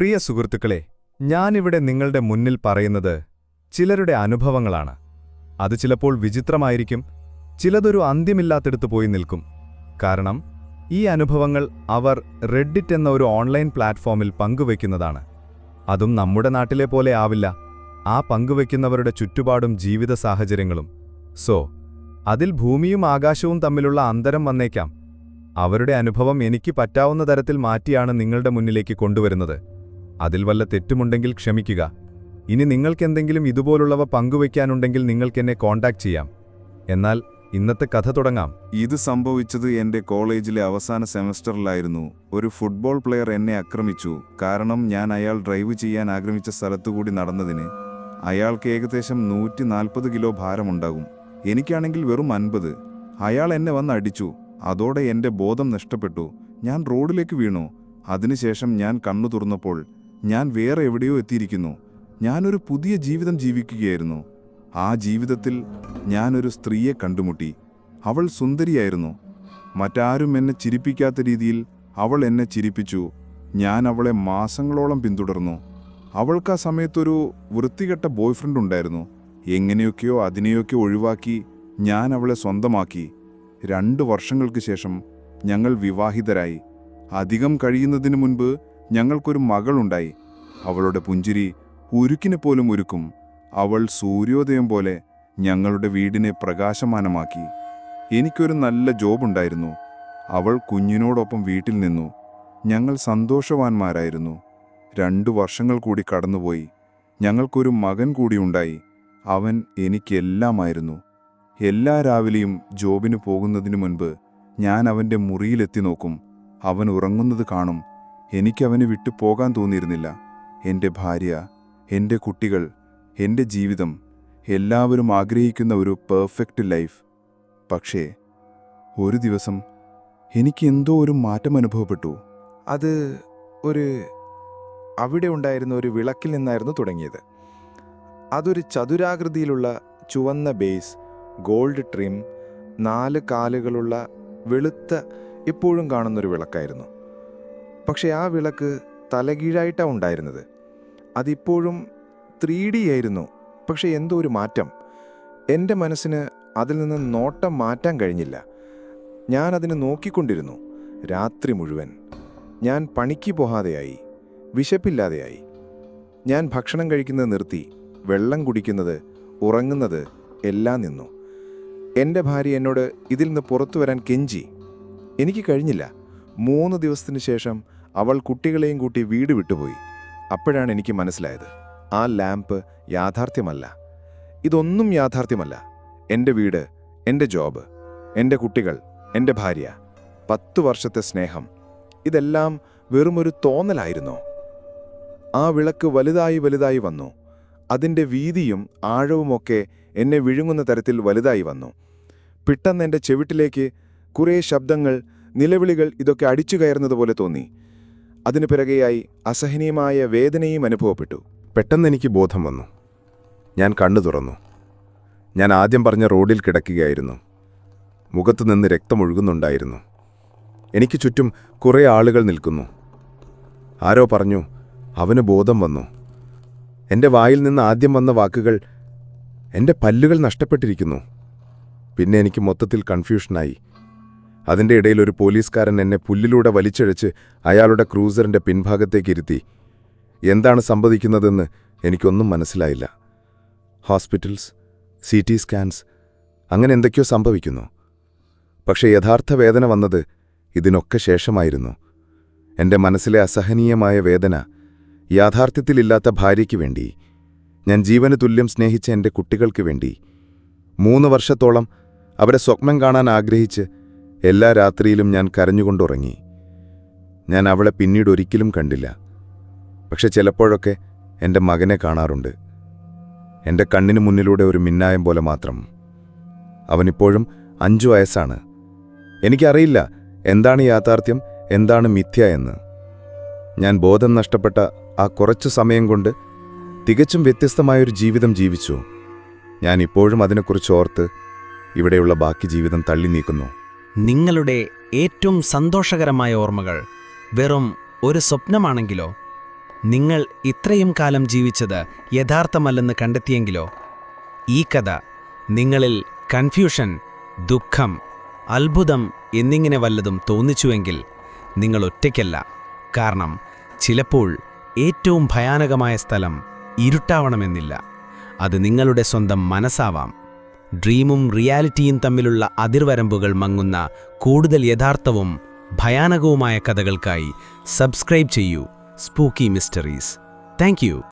പ്രിയ സുഹൃത്തുക്കളെ ഞാനിവിടെ നിങ്ങളുടെ മുന്നിൽ പറയുന്നത് ചിലരുടെ അനുഭവങ്ങളാണ്. അത് ചിലപ്പോൾ വിചിത്രമായിരിക്കും ചിലതൊരു അന്ത്യമില്ലാത്തെടുത്ത് പോയി നിൽക്കും. കാരണം ഈ അനുഭവങ്ങൾ അവർ റെഡിറ്റ് എന്ന ഒരു ഓൺലൈൻ പ്ലാറ്റ്ഫോമിൽ പങ്കുവയ്ക്കുന്നതാണ്. അതും നമ്മുടെ നാട്ടിലെ പോലെ ആവില്ല. ആ പങ്കുവയ്ക്കുന്നവരുടെ ചുറ്റുപാടും ജീവിത സാഹചര്യങ്ങളും. സോ അതിൽ ഭൂമിയും ആകാശവും തമ്മിലുള്ള അന്തരം വന്നേക്കാം. അവരുടെ അനുഭവം എനിക്ക് പറ്റാവുന്ന തരത്തിൽ മാറ്റിയാണ് നിങ്ങളുടെ മുന്നിലേക്ക് കൊണ്ടുവരുന്നത്. അതിൽ വല്ല തെറ്റുമുണ്ടെങ്കിൽ ക്ഷമിക്കുക. ഇനി നിങ്ങൾക്കെന്തെങ്കിലും ഇതുപോലുള്ളവ പങ്കുവയ്ക്കാനുണ്ടെങ്കിൽ നിങ്ങൾക്കെന്നെ കോൺടാക്ട് ചെയ്യാം. എന്നാൽ ഇന്നത്തെ കഥ തുടങ്ങാം. ഇത് സംഭവിച്ചത് എന്റെ കോളേജിലെ അവസാന സെമസ്റ്ററിലായിരുന്നു. ഒരു ഫുട്ബോൾ പ്ലെയർ എന്നെ ആക്രമിച്ചു. കാരണം ഞാൻ അയാൾ ഡ്രൈവ് ചെയ്യാൻ ആഗ്രഹിച്ച സ്ഥലത്തുകൂടി നടന്നതിന് അയാൾക്ക് ഏകദേശം നൂറ്റി നാൽപ്പത് കിലോ ഭാരമുണ്ടാകും. എനിക്കാണെങ്കിൽ വെറും അൻപത്. അയാൾ എന്നെ വന്ന് അടിച്ചു. അതോടെ എന്റെ ബോധം നഷ്ടപ്പെട്ടു. ഞാൻ റോഡിലേക്ക് വീണു. അതിനുശേഷം ഞാൻ കണ്ണു തുറന്നപ്പോൾ ഞാൻ വേറെ എവിടെയോ എത്തിയിരിക്കുന്നു. ഞാനൊരു പുതിയ ജീവിതം ജീവിക്കുകയായിരുന്നു. ആ ജീവിതത്തിൽ ഞാനൊരു സ്ത്രീയെ കണ്ടുമുട്ടി. അവൾ സുന്ദരിയായിരുന്നു. മറ്റാരും എന്നെ ചിരിപ്പിക്കാത്ത രീതിയിൽ അവൾ എന്നെ ചിരിപ്പിച്ചു. ഞാൻ അവളെ മാസങ്ങളോളം പിന്തുടർന്നു. അവൾക്ക് ആ സമയത്തൊരു വൃത്തികെട്ട ബോയ്ഫ്രണ്ട് ഉണ്ടായിരുന്നു. എങ്ങനെയൊക്കെയോ അതിനെയൊക്കെ ഒഴിവാക്കി ഞാൻ അവളെ സ്വന്തമാക്കി. രണ്ട് വർഷങ്ങൾക്ക് ശേഷം ഞങ്ങൾ വിവാഹിതരായി. അധികം കഴിയുന്നതിന് മുൻപ് ഞങ്ങൾക്കൊരു മകളുണ്ടായി. അവളുടെ പുഞ്ചിരി ഉരുക്കിനെ പോലും ഒരുക്കും അവൾ സൂര്യോദയം പോലെ ഞങ്ങളുടെ വീടിനെ പ്രകാശമാനമാക്കി. എനിക്കൊരു നല്ല ജോബുണ്ടായിരുന്നു. അവൾ കുഞ്ഞിനോടൊപ്പം വീട്ടിൽ നിന്നു. ഞങ്ങൾ സന്തോഷവാന്മാരായിരുന്നു. രണ്ടു വർഷങ്ങൾ കൂടി കടന്നുപോയി. ഞങ്ങൾക്കൊരു മകൻ കൂടി ഉണ്ടായി. അവൻ എനിക്കെല്ലാമായിരുന്നു. എല്ലാ രാവിലെയും ജോബിന് പോകുന്നതിനു മുൻപ് ഞാൻ അവന്റെ മുറിയിലെത്തി നോക്കും. അവൻ ഉറങ്ങുന്നത് കാണും. എനിക്കവനെ വിട്ടു പോകാൻ തോന്നിയിരുന്നില്ല. എന്റെ ഭാര്യ എന്റെ കുട്ടികൾ എന്റെ ജീവിതം എല്ലാവരും ആഗ്രഹിക്കുന്ന ഒരു പെർഫെക്റ്റ് ലൈഫ് പക്ഷേ ഒരു ദിവസം എനിക്ക് എന്തോ ഒരു മാറ്റം അനുഭവപ്പെട്ടു. അത് ഒരു അവിടെ ഉണ്ടായിരുന്ന ഒരു വിളക്കിൽ നിന്നായിരുന്നു തുടങ്ങിയത്. അതൊരു ചതുരാകൃതിയിലുള്ള ചുവന്ന ബേസ് ഗോൾഡ് ട്രിം നാല് കാലുകളുള്ള വെളുത്ത എപ്പോഴും കാണുന്നൊരു വിളക്കായിരുന്നു. പക്ഷേ ആ വിളക്ക് തലകീഴായിട്ടാണ് ഉണ്ടായിരുന്നത്. അതിപ്പോഴും ത്രീ ഡി ആയിരുന്നു പക്ഷേ എന്തോ ഒരു മാറ്റം. എന്റെ മനസ്സിന് അതിൽ നിന്ന് നോട്ടം മാറ്റാൻ കഴിഞ്ഞില്ല. ഞാൻ അതിനെ നോക്കിക്കൊണ്ടിരുന്നു. രാത്രി മുഴുവൻ. ഞാൻ പണിക്ക് പോകാതെയായി വിശപ്പില്ലാതെയായി. ഞാൻ ഭക്ഷണം കഴിക്കുന്നത് നിർത്തി. വെള്ളം കുടിക്കുന്നത് ഉറങ്ങുന്നത് എല്ലാം നിന്നു. എന്റെ ഭാര്യ എന്നോട് ഇതിൽ നിന്ന് പുറത്തു വരാൻ കെഞ്ചി. എനിക്ക് കഴിഞ്ഞില്ല. മൂന്ന് ദിവസത്തിന് ശേഷം അവൾ കുട്ടികളെയും കൂട്ടി വീട് വിട്ടുപോയി. അപ്പോഴാണ് എനിക്ക് മനസ്സിലായത് ആ ലാമ്പ് യാഥാർത്ഥ്യമല്ല. ഇതൊന്നും യാഥാർത്ഥ്യമല്ല. എന്റെ വീട് എന്റെ ജോബ് എന്റെ കുട്ടികൾ എന്റെ ഭാര്യ പത്തു വർഷത്തെ സ്നേഹം ഇതെല്ലാം വെറുമൊരു തോന്നലായിരുന്നു? ആ വിളക്ക് വലുതായി വലുതായി വന്നു. അതിന്റെ വീതിയും ആഴവുമൊക്കെ എന്നെ വിഴുങ്ങുന്ന തരത്തിൽ വലുതായി വന്നു. പെട്ടെന്ന് എന്റെ ചെവിട്ടിലേക്ക് കുറേ ശബ്ദങ്ങൾ നിലവിളികൾ ഇതൊക്കെ അടിച്ചു കയറുന്നതുപോലെ തോന്നി. അതിനു പിറകെയായി അസഹനീയമായ വേദനയും അനുഭവപ്പെട്ടു. പെട്ടെന്ന് എനിക്ക് ബോധം വന്നു. ഞാൻ കണ്ണു തുറന്നു. ഞാൻ ആദ്യം പറഞ്ഞ റോഡിൽ കിടക്കുകയായിരുന്നു. മുഖത്തു നിന്ന് രക്തമൊഴുകുന്നുണ്ടായിരുന്നു എനിക്ക് ചുറ്റും കുറേ ആളുകൾ നിൽക്കുന്നു. ആരോ പറഞ്ഞു അവന് ബോധം വന്നു. എന്റെ വായിൽ നിന്ന് ആദ്യം വന്ന വാക്കുകൾ എന്റെ പല്ലുകൾ നഷ്ടപ്പെട്ടിരിക്കുന്നു. പിന്നെ എനിക്ക് മൊത്തത്തിൽ കൺഫ്യൂഷനായി. അതിന്റെ ഇടയിൽ ഒരു പോലീസുകാരൻ എന്നെ പുല്ലിലൂടെ വലിച്ചഴച്ച് അയാളുടെ ക്രൂസറിന്റെ പിൻഭാഗത്തേക്ക് ഇരുത്തി. എന്താണ് സംഭവിക്കുന്നതെന്ന് എനിക്കൊന്നും മനസ്സിലായില്ല. ഹോസ്പിറ്റൽസ് സി ടി സ്കാൻസ് അങ്ങനെ എന്തൊക്കെയോ സംഭവിക്കുന്നു. പക്ഷേ യഥാർത്ഥ വേദന വന്നത് ഇതിനൊക്കെ ശേഷമായിരുന്നു. എന്റെ മനസ്സിലെ അസഹനീയമായ വേദന യാഥാർത്ഥ്യത്തിലില്ലാത്ത ഭാര്യയ്ക്ക് വേണ്ടി ഞാൻ ജീവന് തുല്യം സ്നേഹിച്ച എന്റെ കുട്ടികൾക്ക് വേണ്ടി മൂന്ന് വർഷത്തോളം അവരെ സ്വപ്നം കാണാൻ ആഗ്രഹിച്ച് എല്ലാ രാത്രിയിലും ഞാൻ കരഞ്ഞുകൊണ്ടുറങ്ങി. ഞാൻ അവളെ പിന്നീട് ഒരിക്കലും കണ്ടില്ല. പക്ഷെ ചിലപ്പോഴൊക്കെ എന്റെ മകനെ കാണാറുണ്ട്. എന്റെ കണ്ണിന് മുന്നിലൂടെ ഒരു മിന്നായം പോലെ മാത്രം. അവനിപ്പോഴും അഞ്ചു വയസ്സാണ്. എനിക്കറിയില്ല എന്താണ് യാഥാർത്ഥ്യം എന്താണ് മിഥ്യ എന്ന്. ഞാൻ ബോധം നഷ്ടപ്പെട്ട ആ കുറച്ചു സമയം കൊണ്ട് തികച്ചും വ്യത്യസ്തമായൊരു ജീവിതം ജീവിച്ചു. ഞാൻ ഇപ്പോഴും അതിനെക്കുറിച്ച് ഓർത്ത് ഇവിടെയുള്ള ബാക്കി ജീവിതം തള്ളി നീക്കുന്നു. നിങ്ങളുടെ ഏറ്റവും സന്തോഷകരമായ ഓർമ്മകൾ വെറും ഒരു സ്വപ്നമാണെങ്കിലോ? നിങ്ങൾ ഇത്രയും കാലം ജീവിച്ചത് യഥാർത്ഥമല്ലെന്ന് കണ്ടെത്തിയെങ്കിലോ? ഈ കഥ നിങ്ങളിൽ കൺഫ്യൂഷൻ ദുഃഖം അത്ഭുതം എന്നിങ്ങനെ വല്ലതും തോന്നിച്ചുവെങ്കിൽ നിങ്ങൾ ഒറ്റയ്ക്കല്ല. കാരണം ചിലപ്പോൾ ഏറ്റവും ഭയാനകമായ സ്ഥലം ഇരുട്ടാവണമെന്നില്ല. അത് നിങ്ങളുടെ സ്വന്തം മനസ്സാവാം. ഡ്രീമും റിയാലിറ്റിയും തമ്മിലുള്ള അതിർവരമ്പുകൾ മങ്ങുന്ന കൂടുതൽ യഥാർത്ഥവും ഭയാനകവുമായ കഥകൾക്കായി സബ്സ്ക്രൈബ് ചെയ്യൂ. Spooky mysteries. താങ്ക്